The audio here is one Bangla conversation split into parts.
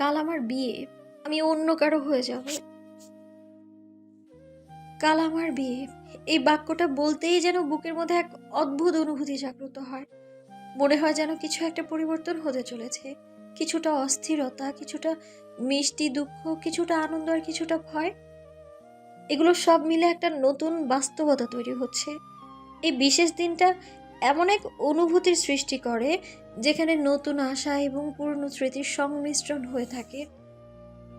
কাল আমার বিয়ে। আমি অন্য কারও হয়ে যাব। কাল আমার বিয়ে। এই বাক্যটা বলতেই যেন বুকের মধ্যে এক অদ্ভুত অনুভূতি জাগ্রত হয়। মনে হয় যেন কিছু একটা পরিবর্তন হতে চলেছে। কিছুটা অস্থিরতা, কিছুটা মিষ্টি দুঃখ, কিছুটা আনন্দ আর কিছুটা ভয়। এগুলো সব মিলে একটা নতুন বাস্তবতা তৈরি হচ্ছে। এই বিশেষ দিনটা এমন এক অনুভূতির সৃষ্টি করে যেখানে নতুন আশা এবং পুরনো স্মৃতির সংমিশ্রণ হয়ে থাকে।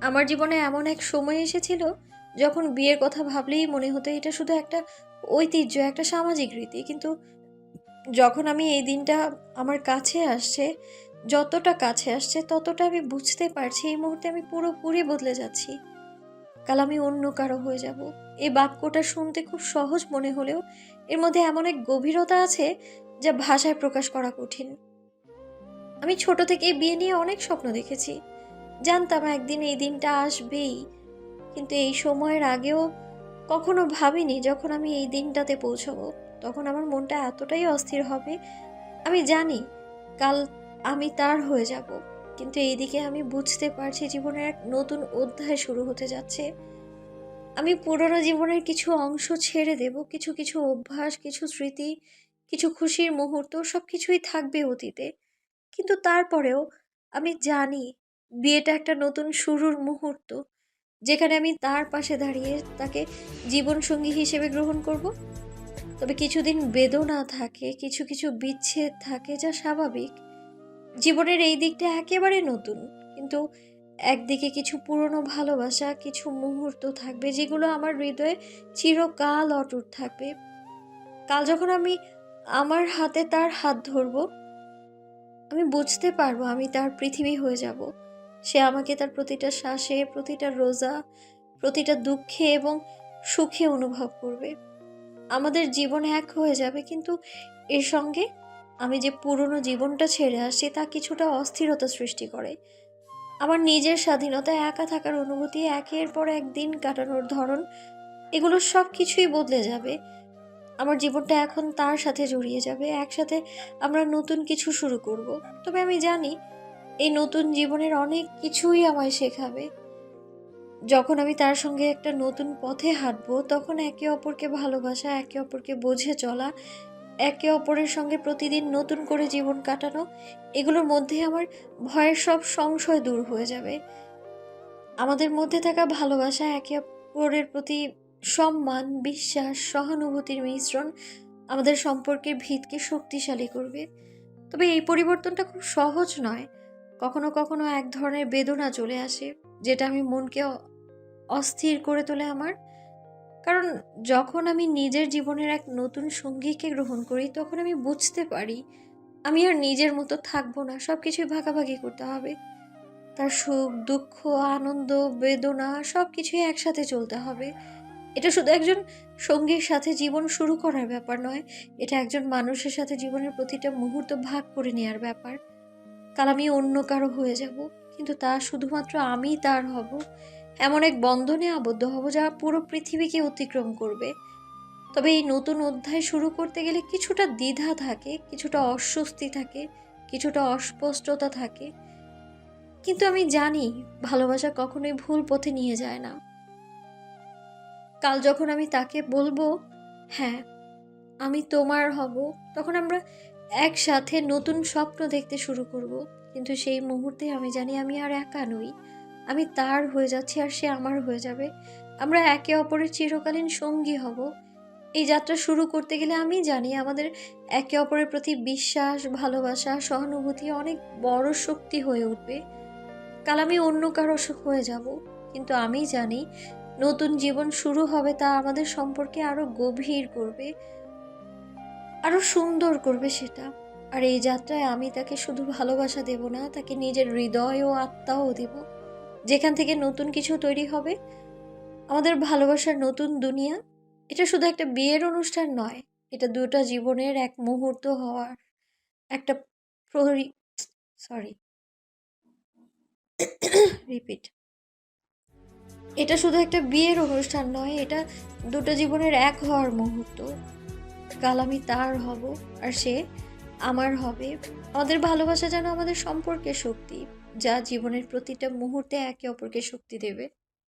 আমার জীবনে এমন এক সময় এসেছিল যখন বিয়ের কথা ভাবলেই মনে হতো এটা শুধু একটা ঐতিহ্য, একটা সামাজিক রীতি। কিন্তু যখন আমি এই দিনটা আমার কাছে আসছে, যতটা কাছে আসছে ততটা আমি বুঝতে পারছি এই মুহূর্তে আমি পুরোপুরি বদলে যাচ্ছি। কাল আমি অন্য কারও হয়ে যাব। এই বাক্যটা শুনতে খুব সহজ মনে হলেও এর মধ্যে এমন এক গভীরতা আছে যা ভাষায় প্রকাশ করা কঠিন। আমি ছোট থেকে বিয়ে নিয়ে অনেক স্বপ্ন দেখেছি। জানতাম একদিন এই দিনটা আসবেই, কিন্তু এই সময়ের আগেও কখনো ভাবিনি যখন আমি এই দিনটাতে পৌঁছবো। তখন আমার মনটা এতটাই অস্থির হবে, আমি জানি কাল আমি তার হয়ে যাব। কিন্তু এইদিকে আমি বুঝতে পারছি জীবনের এক নতুন অধ্যায় শুরু হতে যাচ্ছে। আমি পুরনো জীবনের কিছু অংশ ছেড়ে দেব, কিছু কিছু অভ্যাস, কিছু স্মৃতি, কিছু খুশির মুহূর্ত সব কিছুই থাকবে অতীতে। কিন্তু তারপরেও আমি জানি বিয়েটা একটা নতুন শুরুর মুহূর্ত, যেখানে আমি তার পাশে দাঁড়িয়ে তাকে জীবনসঙ্গী হিসেবে গ্রহণ করব। তবে কিছুদিন বেদনা থাকে, কিছু কিছু বিচ্ছেদ থাকে, যা স্বাভাবিক। জীবনের এই দিকটা একেবারে নতুন। কিন্তু একদিকে কিছু পুরনো ভালোবাসা, কিছু মুহূর্ত থাকবে যেগুলো আমার হৃদয়ে চিরকাল অটুট থাকবে। কাল যখন আমি আমার হাতে তার হাত ধরবো, আমি বুঝতে পারব আমি তার পৃথিবী হয়ে যাব। সে আমাকে তার প্রতিটা শ্বাসে, প্রতিটা রোজা, প্রতিটা দুঃখে এবং সুখে অনুভব করবে। আমাদের জীবন এক হয়ে যাবে, কিন্তু এর সঙ্গে আমি যে পুরনো জীবনটা ছেড়ে আসছি তা কিছুটা অস্থিরতা সৃষ্টি করে। আমার নিজের স্বাধীনতা একা থাকার অনুভূতি একের পর এক দিন কাটানোর ধরন, এগুলো সব কিছুই বদলে যাবে। আমার জীবনটা এখন তার সাথে জড়িয়ে যাবে, একসাথে আমরা নতুন কিছু শুরু করব। তবে আমি জানি, এই নতুন জীবনের অনেক কিছুই আমায় শেখাবে। যখন আমি তার সঙ্গে একটা নতুন পথে হাঁটবো, তখন একে অপরকে ভালোবাসা, একে অপরকে বোঝে চলা একে অপরের সঙ্গে প্রতিদিন নতুন করে জীবন কাটানো, এগুলোর মধ্যে আমার ভয়ের সব সংশয় দূর হয়ে যাবে। আমাদের মধ্যে থাকা ভালোবাসা একে অপরের প্রতি সম্মান, বিশ্বাস, সহানুভূতির মিশ্রণ আমাদের সম্পর্কের ভিতকে শক্তিশালী করবে। তবে এই পরিবর্তনটা খুব সহজ নয়। কখনো কখনো এক ধরনের বেদনা চলে আসে, যেটা আমি মনকে অস্থির করে তোলে আমার। কারণ যখন আমি নিজের জীবনের এক নতুন সঙ্গীকে গ্রহণ করি, তখন আমি বুঝতে পারি আমি আর নিজের মতো থাকব না। সব কিছুই ভাগাভাগি করতে হবে। তার সুখ, দুঃখ, আনন্দ, বেদনা সব কিছুই একসাথে চলতে হবে। এটা শুধু একজন সঙ্গীর সাথে জীবন শুরু করার ব্যাপার নয়, এটা একজন মানুষের সাথে জীবনের প্রতিটা মুহূর্ত ভাগ করে নেওয়ার ব্যাপার। কাল আমি অন্য কারও হয়ে যাব, কিন্তু তা শুধুমাত্র আমি তার হব। এমন এক বন্ধনে আবদ্ধ হব যা পুরো পৃথিবীকে অতিক্রম করবে। তবে এই নতুন অধ্যায় শুরু করতে গেলে কিছুটা দ্বিধা থাকে, কিছুটা অস্বস্তি থাকে, কিছুটা অস্পষ্টতা থাকে। কিন্তু আমি জানি, ভালোবাসা কখনোই ভুল পথে নিয়ে যায় না। কাল যখন আমি তাকে বলব হ্যাঁ আমি তোমার হব, তখন আমরা একসাথে নতুন স্বপ্ন দেখতে শুরু করব। কিন্তু সেই মুহূর্তে আমি জানি আমি আর একা নই। আমি তার হয়ে যাচ্ছি আর সে আমার হয়ে যাবে। আমরা একে অপরের চিরকালীন সঙ্গী হব। এই যাত্রা শুরু করতে গেলে আমি জানি আমাদের একে অপরের প্রতি বিশ্বাস, ভালোবাসা, সহানুভূতি অনেক বড় শক্তি হয়ে উঠবে। কাল আমি অন্য কারও হয়ে যাব, কিন্তু আমি জানি নতুন জীবন শুরু হবে তা আমাদের সম্পর্কে আরও গভীর করবে, আরও সুন্দর করবে সেটা। আর এই যাত্রায় আমি তাকে শুধু ভালোবাসা দেব না, তাকে নিজের হৃদয় ও আত্মাও দেব। যেখান থেকে নতুন কিছু তৈরি হবে। আমাদের ভালোবাসার নতুন দুনিয়া, এটা শুধু একটা বিয়ের অনুষ্ঠান নয়, এটা দুটো জীবনের এক মুহূর্ত হওয়ার একটা সরি রিপিট এটা শুধু একটা বিয়ের অনুষ্ঠান নয়, এটা দুটো জীবনের এক হওয়ার মুহূর্ত। কাল আমি তার হব আর সে আমার হবে। আমাদের ভালোবাসা যেন আমাদের সম্পর্কের শক্তি। যা জীবনের প্রতিটা মুহূর্তে একে অপরকে শক্তি দেবে।